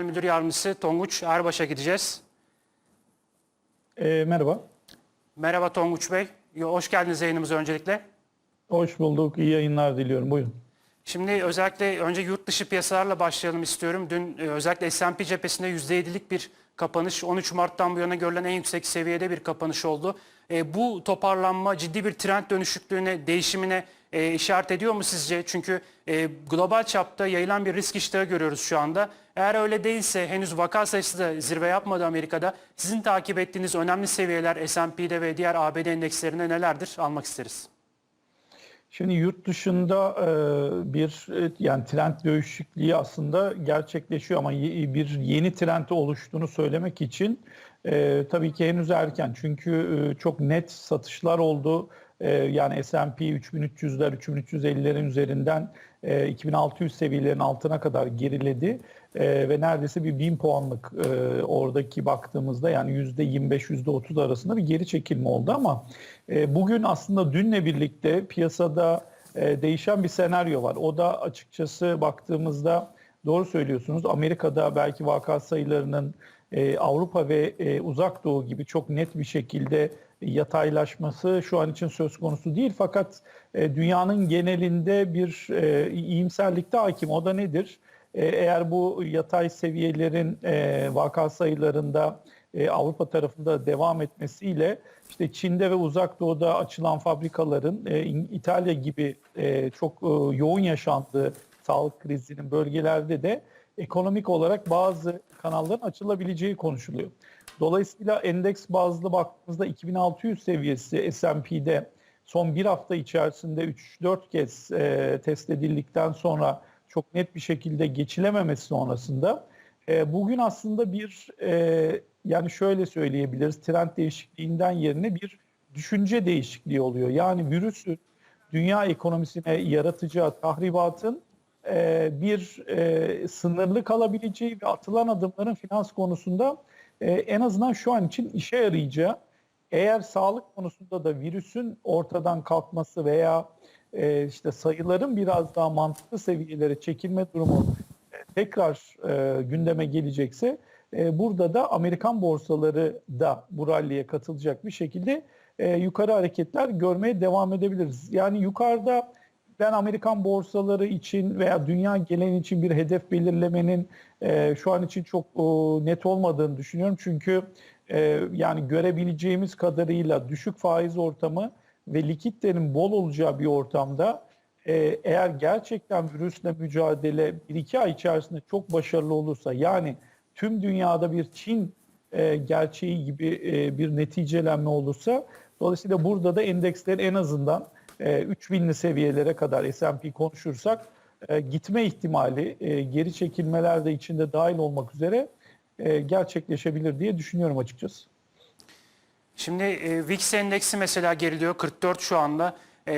Genel Müdür Yardımcısı Tonguç Erbaş'a gideceğiz. E, merhaba. Merhaba Tonguç Bey. Hoş geldiniz yayınımıza öncelikle. Hoş bulduk. İyi yayınlar diliyorum. Buyurun. Şimdi özellikle önce yurt dışı piyasalarla başlayalım istiyorum. Dün e, özellikle S&P cephesinde %7'lik bir kapanış. 13 Mart'tan bu yana görülen en yüksek seviyede bir kapanış oldu. E, bu toparlanma ciddi bir trend dönüşüklüğüne, değişimine e, işaret ediyor mu sizce? Çünkü e, global çapta yayılan bir risk iştahı görüyoruz şu anda. Eğer öyle değilse henüz vaka sayısı da zirve yapmadı Amerika'da. Sizin takip ettiğiniz önemli seviyeler S&P'de ve diğer ABD endekslerinde nelerdir? Almak isteriz. Şimdi yurt dışında e, bir e, yani trend değişikliği aslında gerçekleşiyor ama bir yeni trend oluştuğunu söylemek için e, tabii ki henüz erken. Çünkü çok net satışlar oldu. E, yani S&P 3300'ler, 3350'lerin üzerinden e, 2600 seviyelerin altına kadar geriledi. E, ve neredeyse bir 1000 puanlık e, oradaki baktığımızda yani %25-%30 arasında bir geri çekilme oldu ama e, bugün aslında dünle birlikte piyasada e, değişen bir senaryo var. O da açıkçası baktığımızda doğru söylüyorsunuz. Amerika'da belki vaka sayılarının e, Avrupa ve e, Uzak Doğu gibi çok net bir şekilde yataylaşması şu an için söz konusu değil. Fakat e, dünyanın genelinde bir e, iyimserlikte hakim. O da nedir? E, eğer bu yatay seviyelerin e, vaka sayılarında e, Avrupa tarafında devam etmesiyle işte Çin'de ve Uzak Doğu'da açılan fabrikaların e, İtalya gibi e, çok e, yoğun yaşandığı sağlık krizinin bölgelerde de ekonomik olarak bazı kanalların açılabileceği konuşuluyor. Dolayısıyla endeks bazlı baktığımızda 2600 seviyesi S&P'de son bir hafta içerisinde 3-4 kez e, test edildikten sonra çok net bir şekilde geçilememesi sonrasında e, bugün aslında bir e, yani şöyle söyleyebiliriz trend değişikliğinden yerine bir düşünce değişikliği oluyor. Yani virüsün dünya ekonomisine yaratacağı tahribatın e, bir e, sınırlı kalabileceği ve atılan adımların finans konusunda e, en azından şu an için işe yarayacağı eğer sağlık konusunda da virüsün ortadan kalkması veya e, işte sayıların biraz daha mantıklı seviyelere çekilme durumu e, tekrar e, gündeme gelecekse e, burada da Amerikan borsaları da bu ralliye katılacak bir şekilde e, yukarı hareketler görmeye devam edebiliriz. Yani yukarıda ben Amerikan borsaları için veya dünya gelen için bir hedef belirlemenin e, şu an için çok e, net olmadığını düşünüyorum. Çünkü e, yani görebileceğimiz kadarıyla düşük faiz ortamı ve likiditenin bol olacağı bir ortamda e, eğer gerçekten virüsle mücadele 1-2 ay içerisinde çok başarılı olursa yani tüm dünyada bir Çin e, gerçeği gibi e, bir neticelenme olursa dolayısıyla burada da endeksler en azından e, 3000'li seviyelere kadar S&P konuşursak e, gitme ihtimali e, geri çekilmeler de içinde dahil olmak üzere e, gerçekleşebilir diye düşünüyorum açıkçası. Şimdi e, VIX endeksi mesela geriliyor 44 şu anda. E,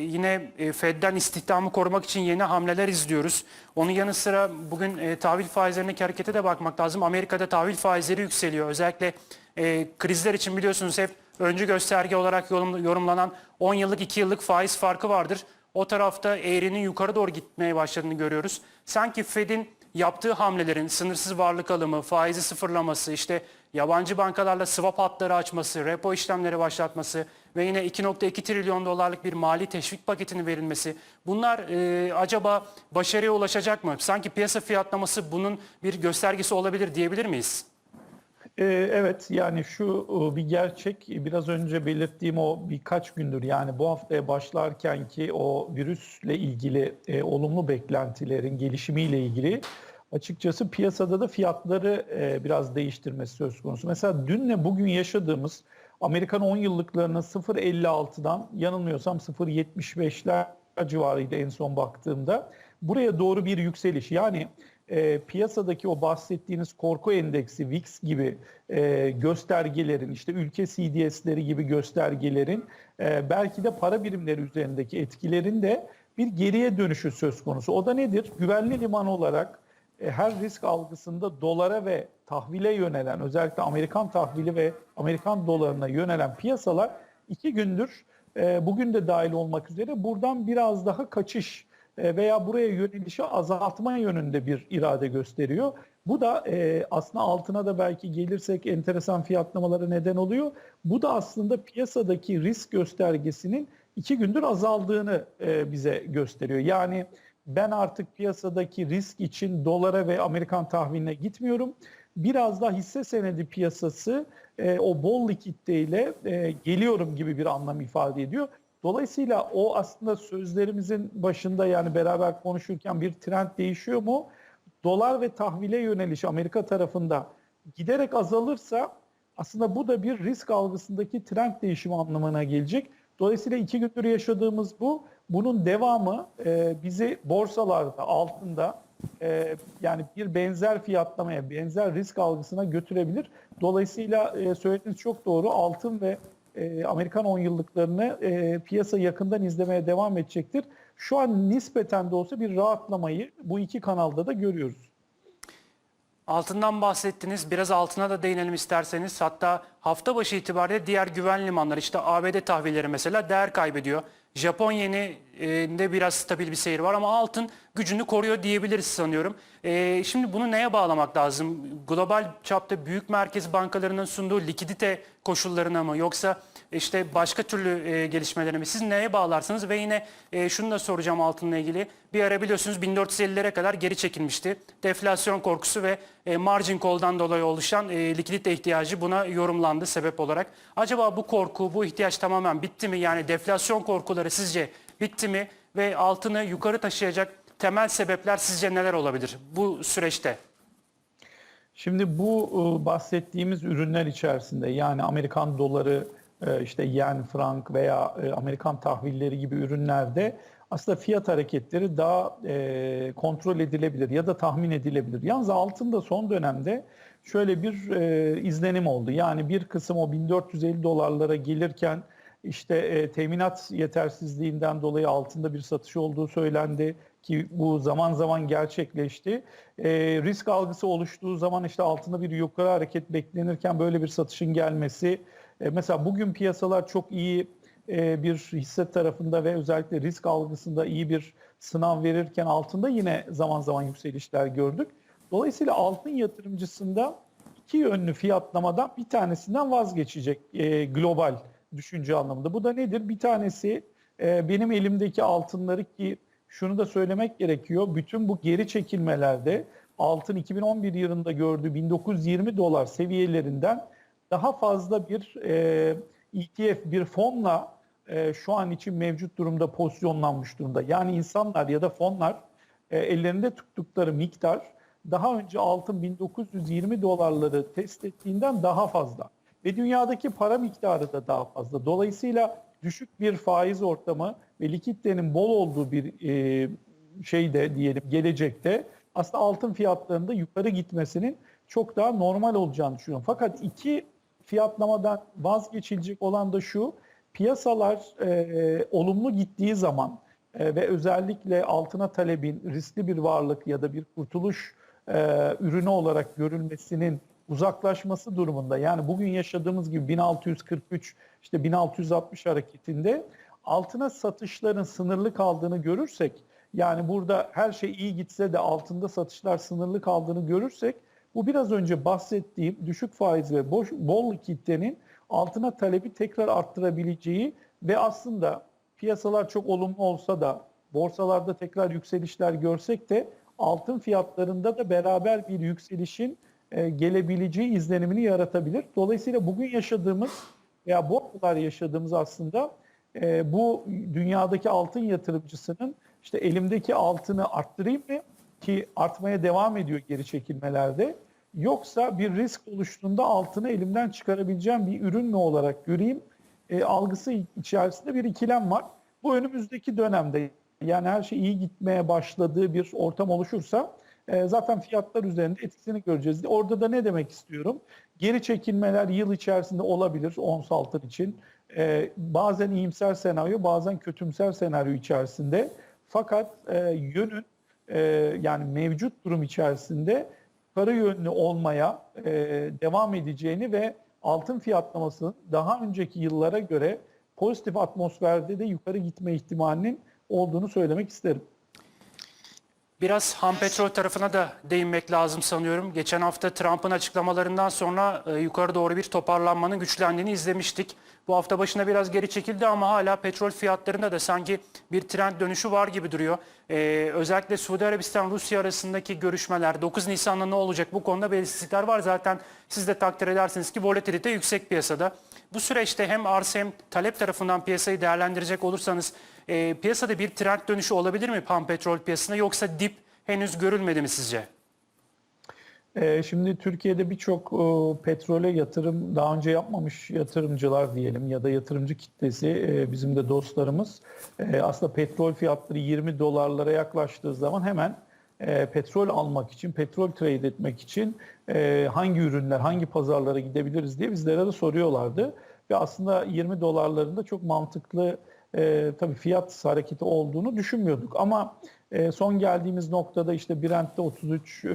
yine e, Fed'den istihdamı korumak için yeni hamleler izliyoruz. Onun yanı sıra bugün e, tahvil faizlerindeki harekete de bakmak lazım. Amerika'da tahvil faizleri yükseliyor. Özellikle e, krizler için biliyorsunuz hep öncü gösterge olarak yorum- yorumlanan 10 yıllık 2 yıllık faiz farkı vardır. O tarafta eğrinin yukarı doğru gitmeye başladığını görüyoruz. Sanki Fed'in yaptığı hamlelerin sınırsız varlık alımı, faizi sıfırlaması, işte yabancı bankalarla swap hatları açması, repo işlemleri başlatması ve yine 2.2 trilyon dolarlık bir mali teşvik paketinin verilmesi bunlar e, acaba başarıya ulaşacak mı? Sanki piyasa fiyatlaması bunun bir göstergesi olabilir diyebilir miyiz? Ee, Evet yani şu e, bir gerçek biraz önce belirttiğim o birkaç gündür yani bu haftaya başlarken ki o virüsle ilgili e, olumlu beklentilerin gelişimiyle ilgili açıkçası piyasada da fiyatları e, biraz değiştirmesi söz konusu. Mesela dünle bugün yaşadığımız Amerikan 10 yıllıklarının 0.56'dan yanılmıyorsam 0.75'ler civarıydı en son baktığımda. Buraya doğru bir yükseliş yani e, piyasadaki o bahsettiğiniz korku endeksi VIX gibi e, göstergelerin işte ülke CDS'leri gibi göstergelerin e, belki de para birimleri üzerindeki etkilerin de bir geriye dönüşü söz konusu. O da nedir? Güvenli liman olarak e, her risk algısında dolara ve tahvile yönelen özellikle Amerikan tahvili ve Amerikan dolarına yönelen piyasalar iki gündür e, bugün de dahil olmak üzere buradan biraz daha kaçış veya buraya yönelişi azaltma yönünde bir irade gösteriyor. Bu da e, aslında altına da belki gelirsek enteresan fiyatlamalara neden oluyor. Bu da aslında piyasadaki risk göstergesinin iki gündür azaldığını e, bize gösteriyor. Yani ben artık piyasadaki risk için dolara ve Amerikan tahviline gitmiyorum. Biraz da hisse senedi piyasası e, o bol likiditeyle e, geliyorum gibi bir anlam ifade ediyor. Dolayısıyla o aslında sözlerimizin başında yani beraber konuşurken bir trend değişiyor mu? Dolar ve tahvile yöneliş Amerika tarafında giderek azalırsa aslında bu da bir risk algısındaki trend değişimi anlamına gelecek. Dolayısıyla iki gündür yaşadığımız bu. Bunun devamı e, bizi borsalarda, altında e, yani bir benzer fiyatlamaya, benzer risk algısına götürebilir. Dolayısıyla e, söylediğiniz çok doğru. Altın ve e, Amerikan 10 yıllıklarını e, piyasa yakından izlemeye devam edecektir. Şu an nispeten de olsa bir rahatlamayı bu iki kanalda da görüyoruz. Altından bahsettiniz. Biraz altına da değinelim isterseniz. Hatta hafta başı itibariyle diğer güven limanları işte ABD tahvilleri mesela değer kaybediyor. Japon yeninde biraz stabil bir seyir var ama altın gücünü koruyor diyebiliriz sanıyorum. Şimdi bunu neye bağlamak lazım? Global çapta büyük merkez bankalarının sunduğu likidite koşullarına mı yoksa işte başka türlü e, gelişmelerine mi? Siz neye bağlarsınız? Ve yine şunu da soracağım altınla ilgili. Bir ara biliyorsunuz 1450'lere kadar geri çekilmişti. Deflasyon korkusu ve margin call'dan dolayı oluşan likidite ihtiyacı buna yorumlandı sebep olarak. Acaba bu korku, bu ihtiyaç tamamen bitti mi? Yani deflasyon korkuları sizce bitti mi? Ve altını yukarı taşıyacak temel sebepler sizce neler olabilir bu süreçte? Şimdi bu e, bahsettiğimiz ürünler içerisinde yani Amerikan doları, e, işte yen, frank veya e, Amerikan tahvilleri gibi ürünlerde aslında fiyat hareketleri daha kontrol edilebilir ya da tahmin edilebilir. Yalnız altında son dönemde şöyle bir izlenim oldu. Yani bir kısım o 1450 dolarlara gelirken işte e, teminat yetersizliğinden dolayı altında bir satış olduğu söylendi ki bu zaman zaman gerçekleşti. E, risk algısı oluştuğu zaman işte altında bir yukarı hareket beklenirken böyle bir satışın gelmesi. E, mesela bugün piyasalar çok iyi e, bir hisse tarafında ve özellikle risk algısında iyi bir sınav verirken altında yine zaman zaman yükselişler gördük. Dolayısıyla altın yatırımcısında iki yönlü fiyatlamadan bir tanesinden vazgeçecek e, global düşünce anlamında. Bu da nedir? Bir tanesi e, benim elimdeki altınları ki şunu da söylemek gerekiyor. Bütün bu geri çekilmelerde altın 2011 yılında gördüğü 1920 dolar seviyelerinden daha fazla bir e, ETF, bir fonla e, şu an için mevcut durumda pozisyonlanmış durumda. Yani insanlar ya da fonlar e, ellerinde tuttukları miktar daha önce altın 1920 dolarları test ettiğinden daha fazla. Ve dünyadaki para miktarı da daha fazla. Dolayısıyla düşük bir faiz ortamı ve likiditenin bol olduğu bir e, şeyde diyelim gelecekte aslında altın fiyatlarında yukarı gitmesinin çok daha normal olacağını düşünüyorum. Fakat iki fiyatlamadan vazgeçilecek olan da şu, piyasalar e, olumlu gittiği zaman e, ve özellikle altına talebin riskli bir varlık ya da bir kurtuluş e, ürünü olarak görülmesinin uzaklaşması durumunda yani bugün yaşadığımız gibi 1643 işte 1660 hareketinde altına satışların sınırlı kaldığını görürsek yani burada her şey iyi gitse de altında satışlar sınırlı kaldığını görürsek bu biraz önce bahsettiğim düşük faiz ve boş, bol likiditenin altına talebi tekrar arttırabileceği ve aslında piyasalar çok olumlu olsa da borsalarda tekrar yükselişler görsek de altın fiyatlarında da beraber bir yükselişin e, gelebileceği izlenimini yaratabilir. Dolayısıyla bugün yaşadığımız veya bu haftalar yaşadığımız aslında e, bu dünyadaki altın yatırımcısının işte elimdeki altını arttırayım mı ki artmaya devam ediyor geri çekilmelerde yoksa bir risk oluştuğunda altını elimden çıkarabileceğim bir ürün mü olarak göreyim e, algısı içerisinde bir ikilem var. Bu önümüzdeki dönemde yani her şey iyi gitmeye başladığı bir ortam oluşursa e, zaten fiyatlar üzerinde etkisini göreceğiz. Orada da ne demek istiyorum? Geri çekilmeler yıl içerisinde olabilir ons altın için. E, bazen iyimser senaryo, bazen kötümser senaryo içerisinde. Fakat e, yönün e, yani mevcut durum içerisinde yukarı yönlü olmaya e, devam edeceğini ve altın fiyatlamasının daha önceki yıllara göre pozitif atmosferde de yukarı gitme ihtimalinin olduğunu söylemek isterim. Biraz ham petrol tarafına da değinmek lazım sanıyorum. Geçen hafta Trump'ın açıklamalarından sonra e, yukarı doğru bir toparlanmanın güçlendiğini izlemiştik. Bu hafta başına biraz geri çekildi ama hala petrol fiyatlarında da sanki bir trend dönüşü var gibi duruyor. E, özellikle Suudi Arabistan-Rusya arasındaki görüşmeler 9 Nisan'da ne olacak bu konuda belirsizlikler var. Zaten siz de takdir edersiniz ki volatilite yüksek piyasada. Bu süreçte hem arz hem talep tarafından piyasayı değerlendirecek olursanız e, piyasada bir trend dönüşü olabilir mi pan petrol piyasasında yoksa dip henüz görülmedi mi sizce? Ee, Şimdi Türkiye'de birçok e, petrole yatırım daha önce yapmamış yatırımcılar diyelim ya da yatırımcı kitlesi e, bizim de dostlarımız e, aslında petrol fiyatları 20 dolarlara yaklaştığı zaman hemen petrol almak için, petrol trade etmek için hangi ürünler, hangi pazarlara gidebiliriz diye bizlere de soruyorlardı. Ve aslında 20 dolarlarında çok mantıklı e, tabii fiyat hareketi olduğunu düşünmüyorduk. Ama e, son geldiğimiz noktada işte Brent'te 33, e,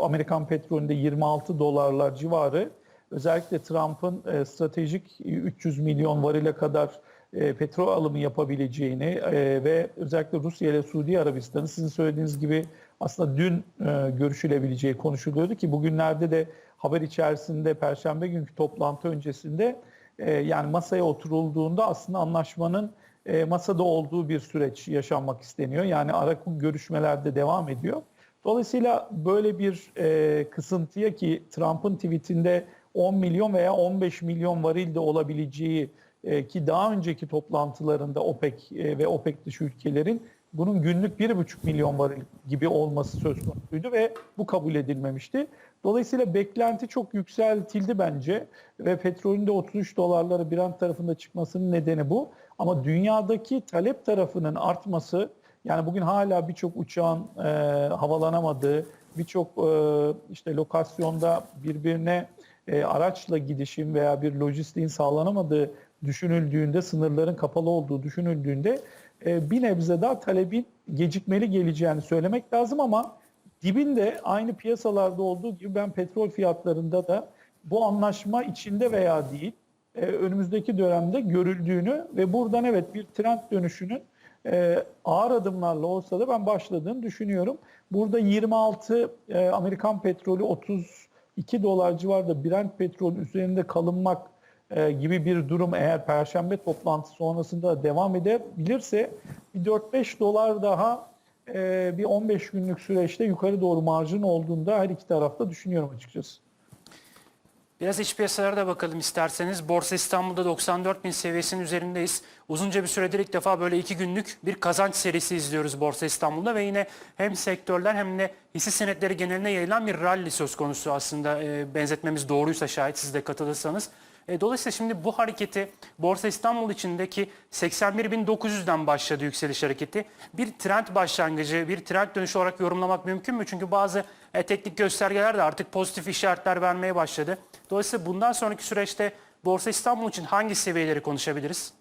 Amerikan petrolünde 26 dolarlar civarı. Özellikle Trump'ın e, stratejik 300 milyon varile kadar e, petrol alımı yapabileceğini e, ve özellikle Rusya ile Suudi Arabistan'ı sizin söylediğiniz gibi aslında dün e, görüşülebileceği konuşuluyordu ki bugünlerde de haber içerisinde Perşembe günkü toplantı öncesinde e, yani masaya oturulduğunda aslında anlaşmanın e, masada olduğu bir süreç yaşanmak isteniyor. Yani ara görüşmelerde devam ediyor. Dolayısıyla böyle bir e, kısıntıya ki Trump'ın tweetinde 10 milyon veya 15 milyon varil de olabileceği e, ki daha önceki toplantılarında OPEC e, ve OPEC dışı ülkelerin bunun günlük 1,5 milyon varil gibi olması söz konusuydu ve bu kabul edilmemişti. Dolayısıyla beklenti çok yükseltildi bence ve petrolün de 33 dolarlara Brent tarafında çıkmasının nedeni bu. Ama dünyadaki talep tarafının artması yani bugün hala birçok uçağın e, havalanamadığı, birçok e, işte lokasyonda birbirine e, araçla gidişim veya bir lojistiğin sağlanamadığı düşünüldüğünde, sınırların kapalı olduğu düşünüldüğünde bir nebze daha talebin gecikmeli geleceğini söylemek lazım ama dibinde aynı piyasalarda olduğu gibi ben petrol fiyatlarında da bu anlaşma içinde veya değil e, önümüzdeki dönemde görüldüğünü ve buradan evet bir trend dönüşünün e, ağır adımlarla olsa da ben başladığını düşünüyorum. Burada 26 e, Amerikan petrolü 32 dolar civarında Brent petrolün üzerinde kalınmak e, gibi bir durum eğer Perşembe toplantısı sonrasında devam edebilirse bir 4-5 dolar daha e, bir 15 günlük süreçte yukarı doğru marjın olduğunda her iki tarafta düşünüyorum açıkçası. Biraz iç piyasalara da bakalım isterseniz. Borsa İstanbul'da 94 bin seviyesinin üzerindeyiz. Uzunca bir süredir ilk defa böyle iki günlük bir kazanç serisi izliyoruz Borsa İstanbul'da ve yine hem sektörler hem de hisse senetleri geneline yayılan bir rally söz konusu aslında e, benzetmemiz doğruysa şayet siz de katılırsanız. E, dolayısıyla şimdi bu hareketi Borsa İstanbul içindeki 81.900'den başladı yükseliş hareketi. Bir trend başlangıcı, bir trend dönüşü olarak yorumlamak mümkün mü? Çünkü bazı e, teknik göstergeler de artık pozitif işaretler vermeye başladı. Dolayısıyla bundan sonraki süreçte Borsa İstanbul için hangi seviyeleri konuşabiliriz?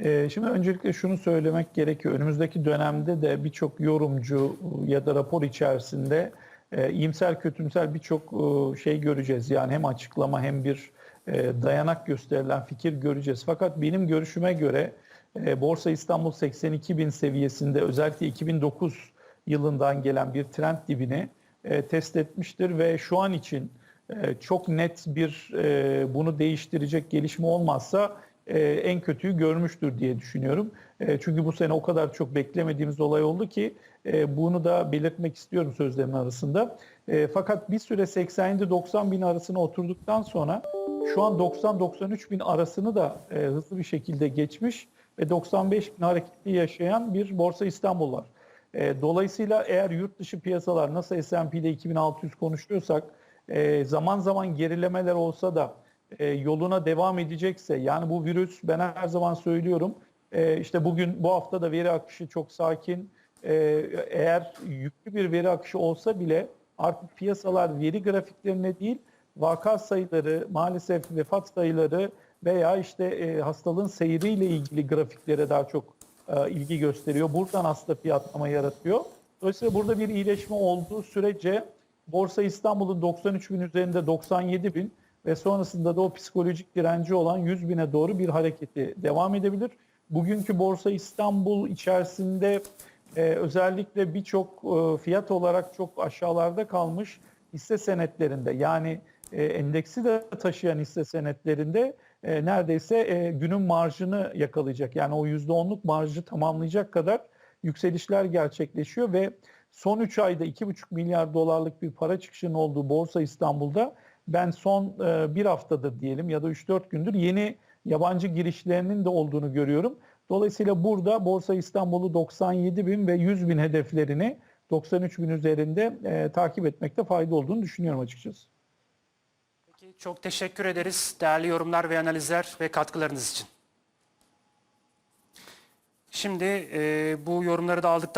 Ee, Şimdi öncelikle şunu söylemek gerekiyor. Önümüzdeki dönemde de birçok yorumcu ya da rapor içerisinde e, iyimser kötümser birçok e, şey göreceğiz. Yani hem açıklama hem bir e, dayanak gösterilen fikir göreceğiz. Fakat benim görüşüme göre e, Borsa İstanbul 82 bin seviyesinde özellikle 2009 yılından gelen bir trend dibini e, test etmiştir ve şu an için e, çok net bir e, bunu değiştirecek gelişme olmazsa e, en kötüyü görmüştür diye düşünüyorum. E, çünkü bu sene o kadar çok beklemediğimiz olay oldu ki e, bunu da belirtmek istiyorum sözlerimin arasında. E, fakat bir süre 87-90 bin arasına oturduktan sonra şu an 90-93 bin arasını da e, hızlı bir şekilde geçmiş ve 95 bin hareketli yaşayan bir Borsa İstanbul var. E, dolayısıyla eğer yurt dışı piyasalar nasıl S&P'de 2600 konuşuyorsak e, zaman zaman gerilemeler olsa da e, yoluna devam edecekse yani bu virüs ben her zaman söylüyorum e, işte bugün bu hafta da veri akışı çok sakin E, eğer yüklü bir veri akışı olsa bile artık piyasalar veri grafiklerine değil vaka sayıları maalesef vefat sayıları veya işte e, hastalığın seyriyle ilgili grafiklere daha çok e, ilgi gösteriyor. Buradan aslında fiyatlama yaratıyor. Dolayısıyla burada bir iyileşme olduğu sürece Borsa İstanbul'un 93 bin üzerinde 97 bin ve sonrasında da o psikolojik direnci olan 100 bine doğru bir hareketi devam edebilir. Bugünkü Borsa İstanbul içerisinde e, özellikle birçok e, fiyat olarak çok aşağılarda kalmış hisse senetlerinde yani e, endeksi de taşıyan hisse senetlerinde e, neredeyse e, günün marjını yakalayacak. Yani o %10'luk marjı tamamlayacak kadar yükselişler gerçekleşiyor ve son 3 ayda 2,5 milyar dolarlık bir para çıkışının olduğu Borsa İstanbul'da ben son bir haftadır diyelim ya da 3-4 gündür yeni yabancı girişlerinin de olduğunu görüyorum. Dolayısıyla burada Borsa İstanbul'u 97 bin ve 100 bin hedeflerini 93 bin üzerinde e, takip etmekte fayda olduğunu düşünüyorum açıkçası. Çok teşekkür ederiz değerli yorumlar ve analizler ve katkılarınız için. Şimdi e, bu yorumları da aldıktan